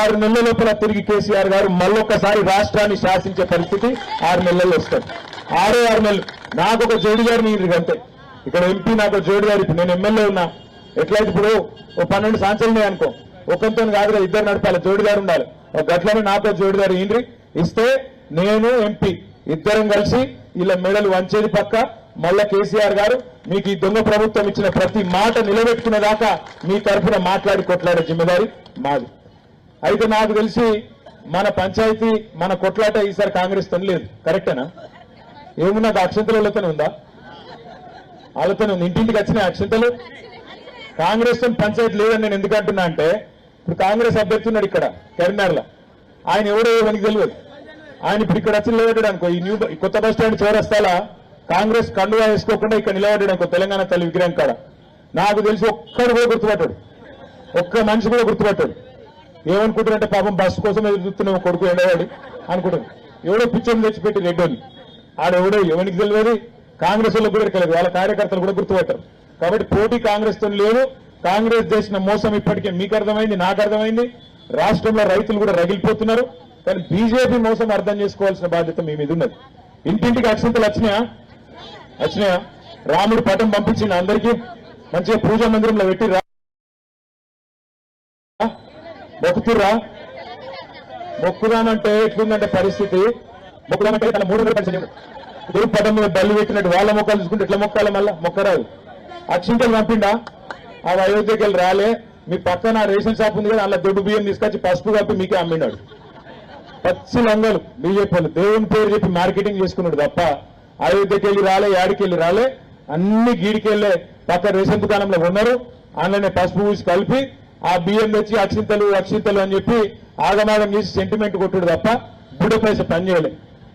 ఆరు నెలల లోపల తిరిగి కేసీఆర్ గారు మళ్ళొక్కసారి రాష్ట్రాన్ని శాసించే పరిస్థితి ఆరు నెలల్లో వస్తుంది. ఆరో ఆరు నెలలు. నాకు ఒక జోడి గారు మీరు అంతే ఇక్కడ ఎంపీ నాకు జోడి గారు ఇప్పుడు నేను ఎమ్మెల్యే ఉన్నా. ఎట్లయితే ఇప్పుడు ఓ పన్నెండు సంవత్సరాలు అనుకో. ఒకంతో కాదు ఇద్దరు నడపాలి. జోడి గారు ఉండాలి. ఒక గట్లనే నాతో జోడి గారు ఏంటి ఇస్తే నేను ఎంపీ. ఇద్దరం కలిసి ఇలా మెడలు వంచేది పక్క. మళ్ళా కేసీఆర్ గారు మీకు ఈ దొంగ ప్రభుత్వం ఇచ్చిన ప్రతి మాట నిలబెట్టుకునే దాకా మీ తరఫున మాట్లాడి కొట్లాడే జిమ్మదారి మాది. అయితే నాకు తెలిసి మన పంచాయతీ మన కొట్లాట ఈసారి కాంగ్రెస్తో లేదు. కరెక్టేనా? ఏమున్నా వాళ్ళతోనే ఉందా? వాళ్ళతోనే ఉంది. ఇంటింటికి వచ్చిన అక్షంతలు. కాంగ్రెస్తో పంచాయతీ లేదని నేను ఎందుకు అంటున్నా అంటే ఇప్పుడు కాంగ్రెస్ అభ్యర్థి ఉన్నాడు ఇక్కడ కరీంనగర్లో. ఆయన ఎవడో మనకి తెలియదు. ఆయన ఇప్పుడు ఇక్కడ వచ్చి నిలబడ్డాడు అనుకో ఈ న్యూ కొత్త బస్ స్టాండ్ చౌరస్తాలా కాంగ్రెస్ కండువా వేసుకోకుండా ఇక్కడ నిలబడ్డాడు అనుకో తెలంగాణ తల్లి విగ్రహం కాడ. నాకు తెలిసి ఒక్కడు కూడా గుర్తుపట్టాడు. ఒక్క మనిషి కూడా గుర్తుపట్టాడు. ఏమనుకుంటున్నారంటే పాపం బస్సు కోసం ఎదురు చూస్తున్నాం కొడుకు ఎండవాడి అనుకుంటారు ఎవడో పిచ్చని తెచ్చిపెట్టి రెడ్డోని. ఆడెవడో ఎవరికి తెలియదు. కాంగ్రెస్ వాళ్ళకి కూడా తెలియదు. వాళ్ళ కార్యకర్తలు కూడా గుర్తుపెట్టారు. కాబట్టి పోటీ కాంగ్రెస్తో లేదు. కాంగ్రెస్ చేసిన మోసం ఇప్పటికే మీకు అర్థమైంది నాకు అర్థమైంది. రాష్ట్రంలో రైతులు కూడా రగిలిపోతున్నారు. కానీ బీజేపీ మోసం అర్థం చేసుకోవాల్సిన బాధ్యత మీ మీద ఉన్నది. ఇంటింటికి అక్షంతలు వచ్చినాయా? వచ్చినాయా? రాముడు పటం పంపించిన అందరికీ. మంచిగా పూజా మందిరంలో పెట్టి మొక్కుతుర్రా? మొక్కుదామంటే ఎట్లుందంటే పరిస్థితి? మొక్కుదామంటే తన మూడు వందల పరిస్థితి దేవుడు మీద బల్లి పెట్టినట్టు వాళ్ళ మొక్కలు చూసుకుంటే ఎట్లా మొక్కాలి మళ్ళా? మొక్కరాదు. అక్షింతలు పంపిండా? ఆ అయోధ్యకి వెళ్ళి రాలే. మీ పక్కన రేషన్ షాప్ ఉంది కదా అలా దొడ్డు బియ్యం తీసుకొచ్చి పసుపు కప్పి మీకే అమ్మినాడు. పచ్చి లంగలు బీజేపీ వాళ్ళు దేవుని పేరు చెప్పి మార్కెటింగ్ చేసుకున్నాడు తప్ప అయోధ్యకి వెళ్ళి రాలే యాడికి వెళ్ళి రాలే అన్ని గీడికి వెళ్ళే పక్క రేషన్ దుకాణంలో ఉన్నారు. అందులోనే పసుపు పూసి కలిపి ఆ బియ్యం తెచ్చి అక్షింతలు అక్షింతలు అని చెప్పి ఆగమాగం చేసి సెంటిమెంట్ కొట్టుడు తప్ప బుడ పైస పని చేయలే.